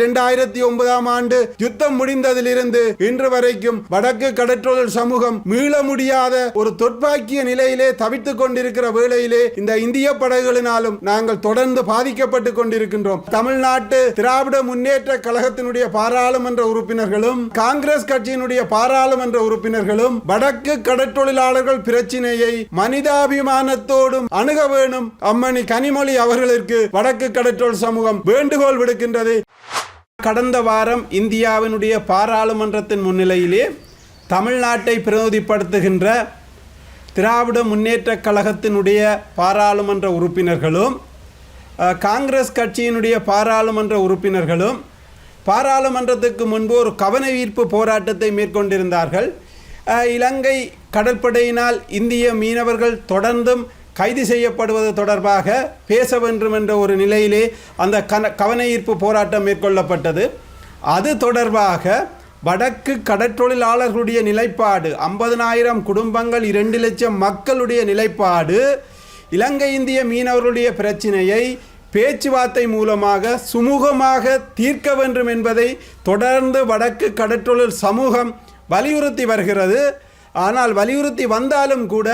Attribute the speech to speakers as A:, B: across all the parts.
A: இரண்டாயிரத்தி ஒன்பதாம் ஆண்டு யுத்தம் முடிந்ததிலிருந்து இன்று வரைக்கும் வடக்கு கடற்றொழில் சமூகம் மீள முடியாத ஒரு தொற்பாக்கிய நிலையிலே தவித்துக் கொண்டிருக்கிற வேளையிலே இந்த இந்திய படகுகளினாலும் நாங்கள் தொடர்ந்து பாதிக்கப்பட்டு கொண்டிருக்கின்றோம். தமிழ்நாட்டு திராவிட முன்னேற்ற கழகத்தினுடைய பாராளுமன்ற உறுப்பினர்களும் காங்கிரஸ் கட்சியினுடைய பாராளுமன்ற உறுப்பினர்களும் வடக்கு கடற்றொழிலாளர்கள் பிரச்சினையை மனிதாபிமானத்தோடும் அணுக வேணும். அம்மணி கனிமொழி அவர்களுக்கு வடக்கு கடற்றொழில் சமூகம் வேண்டுகோள் விடுக்கின்றது. கடந்த வாரம் இந்தியாவினுடைய பாராளுமன்றத்தின் முன்னிலையிலே தமிழ்நாட்டை பிரதிநிதிப்படுத்துகின்ற திராவிட முன்னேற்றக் கழகத்தினுடைய பாராளுமன்ற உறுப்பினர்களும் காங்கிரஸ் கட்சியினுடைய பாராளுமன்ற உறுப்பினர்களும் பாராளுமன்றத்துக்கு முன்பு ஒரு கவனவீர்ப்பு போராட்டத்தை மேற்கொண்டிருந்தார்கள். இலங்கை கடற்படையினால் இந்திய மீனவர்கள் தொடர்ந்தும் கைது செய்யப்படுவது தொடர்பாக பேச வேண்டும் என்ற ஒரு நிலையிலே அந்த கன கவன ஈர்ப்பு போராட்டம் மேற்கொள்ளப்பட்டது. அது தொடர்பாக வடக்கு கடற்றொழிலாளர்களுடைய நிலைப்பாடு ஐம்பதனாயிரம் குடும்பங்கள் இரண்டு லட்சம் மக்களுடைய நிலைப்பாடு இலங்கை இந்திய மீனவர்களுடைய பிரச்சினையை பேச்சுவார்த்தை மூலமாக சுமூகமாக தீர்க்க வேண்டும் என்பதை தொடர்ந்து வடக்கு கடற்றொழில் சமூகம் வலியுறுத்தி வருகிறது. ஆனால் வலியுறுத்தி வந்தாலும் கூட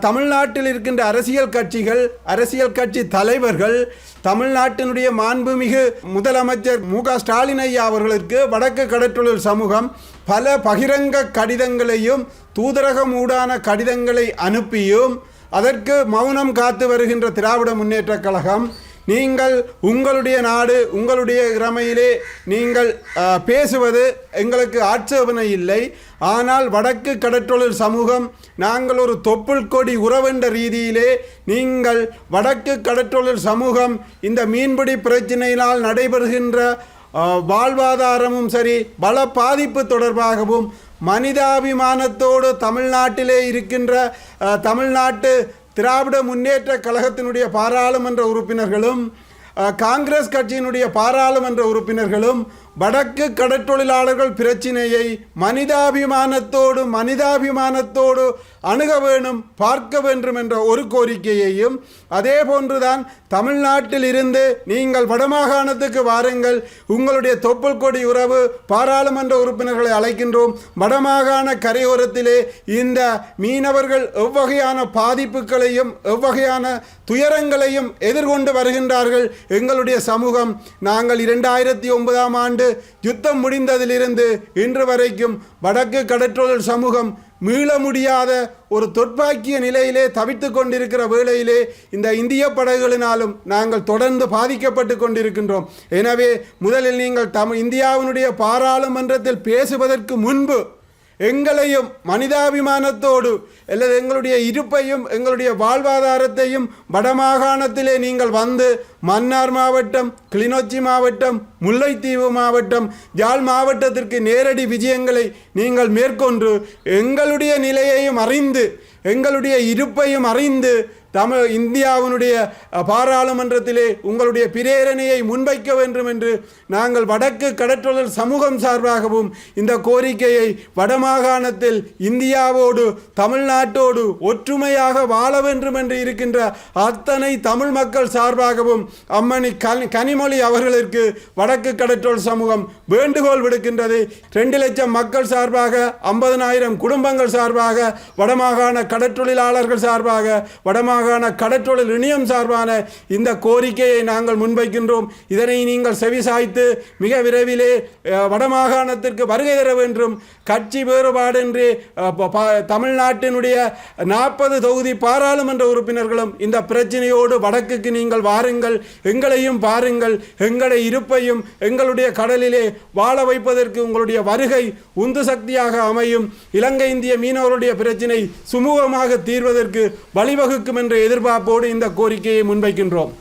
A: தமிழ்நாட்டில் இருக்கின்ற அரசியல் கட்சிகள் அரசியல் கட்சி தலைவர்கள் தமிழ்நாட்டினுடைய மாண்புமிகு முதலமைச்சர் மு க ஸ்டாலின் ஐயா அவர்களுக்கு வடக்கு கடற்றொழில் சமூகம் பல பகிரங்க கடிதங்களையும் தூதரகம் ஊடான கடிதங்களை அனுப்பியும் அதற்கு மௌனம் காத்து வருகின்ற திராவிட முன்னேற்றக் கழகம் நீங்கள் உங்களுடைய நாடு உங்களுடைய இறமையிலே நீங்கள் பேசுவது எங்களுக்கு ஆட்சேபனை இல்லை. ஆனால் வடக்கு கடற்றொழில் சமூகம் நாங்கள் ஒரு தொப்புள் கொடி உறவென்ற ரீதியிலே நீங்கள் வடக்கு கடற்றொழில் சமூகம் இந்த மீன்பிடி பிரச்சினையினால் நடைபெறுகின்ற வாழ்வாதாரமும் சரி பல பாதிப்பு தொடர்பாகவும் மனிதாபிமானத்தோடு தமிழ்நாட்டிலே இருக்கின்ற தமிழ்நாட்டு திராவிட முன்னேற்ற கழகத்தினுடைய பாராளுமன்ற உறுப்பினர்களும் காங்கிரஸ் கட்சியினுடைய பாராளுமன்ற உறுப்பினர்களும் வடக்கு கடற்றொழிலாளர்கள் பிரச்சினையை மனிதாபிமானத்தோடு மனிதாபிமானத்தோடு அணுக வேணும் பார்க்க வேண்டும் என்ற ஒரு கோரிக்கையையும் அதே போன்றுதான் தமிழ்நாட்டில் இருந்து நீங்கள் வடமாகாணத்துக்கு வாருங்கள். உங்களுடைய தொப்புள் கொடி உறவு பாராளுமன்ற உறுப்பினர்களை அழைக்கின்றோம். வடமாகாண கரையோரத்திலே இந்த மீனவர்கள் எவ்வகையான பாதிப்புகளையும் எவ்வகையான துயரங்களையும் எதிர்கொண்டு வருகின்றார்கள். எங்களுடைய சமூகம் நாங்கள் இரண்டாயிரத்தி ஒன்பதாம் ஆண்டு யுத்தம் முடிந்ததிலிருந்து இன்று வரைக்கும் வடக்கு கடற்றொழில் சமூகம் மீள முடியாத ஒரு தொற்பாக்கிய நிலையிலே தவித்து கொண்டிருக்கிற வேளையிலே இந்த இந்திய படகுகளினாலும் நாங்கள் தொடர்ந்து பாதிக்கப்பட்டு கொண்டிருக்கின்றோம். எனவே முதலில் நீங்கள் தமிழ் இந்தியாவினுடைய பாராளுமன்றத்தில் பேசுவதற்கு முன்பு எங்களையும் மனிதாபிமானத்தோடு அல்லது எங்களுடைய இருப்பையும் எங்களுடைய வாழ்வாதாரத்தையும் வடமாகாணத்திலே நீங்கள் வந்து மன்னார் மாவட்டம் கிளிநொச்சி மாவட்டம் முல்லைத்தீவு மாவட்டம் யாழ் மாவட்டத்திற்கு நேரடி விஜயங்களை நீங்கள் மேற்கொண்டு எங்களுடைய நிலையையும் அறிந்து எங்களுடைய இருப்பையும் அறிந்து தமிழ் இந்தியாவினுடைய பாராளுமன்றத்திலே உங்களுடைய பிரேரணையை முன்வைக்க வேண்டும் என்று நாங்கள் வடக்கு கடற்றொழில் சமூகம் சார்பாகவும் இந்த கோரிக்கையை வடமாகாணத்தில் இந்தியாவோடு தமிழ்நாட்டோடு ஒற்றுமையாக வாழ வேண்டும் என்று இருக்கின்ற அத்தனை தமிழ் மக்கள் சார்பாகவும் அம்மணி கனி கனிமொழி அவர்களுக்கு வடக்கு கடற்றொழில் சமூகம் வேண்டுகோள் விடுக்கின்றது. ரெண்டு லட்சம் மக்கள் சார்பாக ஐம்பதனாயிரம் குடும்பங்கள் சார்பாக வடமாகாண கடற்றொழிலாளர்கள் சார்பாக வடமாகாண கடற்றொழில் இணையம் சார்பான இந்த கோரிக்கையை நாங்கள் முன்வைக்கின்றோம். இதனை நீங்கள் செவிசாய்த்து மிக விரைவிலே வடமாகாணத்திற்கு வருகை தர வேண்டும். கட்சி வேறுபாடின்றி ப- ப- தமிழ்நாட்டினுடைய நாற்பது தொகுதி பாராளுமன்ற உறுப்பினர்களும் இந்த பிரச்சனையோடு வடக்குக்கு நீங்கள் வாருங்கள் எங்களையும் பாருங்கள் எங்களை இருப்பையும் எங்களுடைய கடலிலே வாழ வைப்பதற்கு உங்களுடைய வருகை உந்து சக்தியாக அமையும். இலங்கை இந்திய மீனவருடைய பிரச்சினை சுமூகமாக தீர்வதற்கு வழிவகுக்கும் என்ற எதிர்பார்ப்போடு இந்த கோரிக்கையை முன்வைக்கின்றோம்.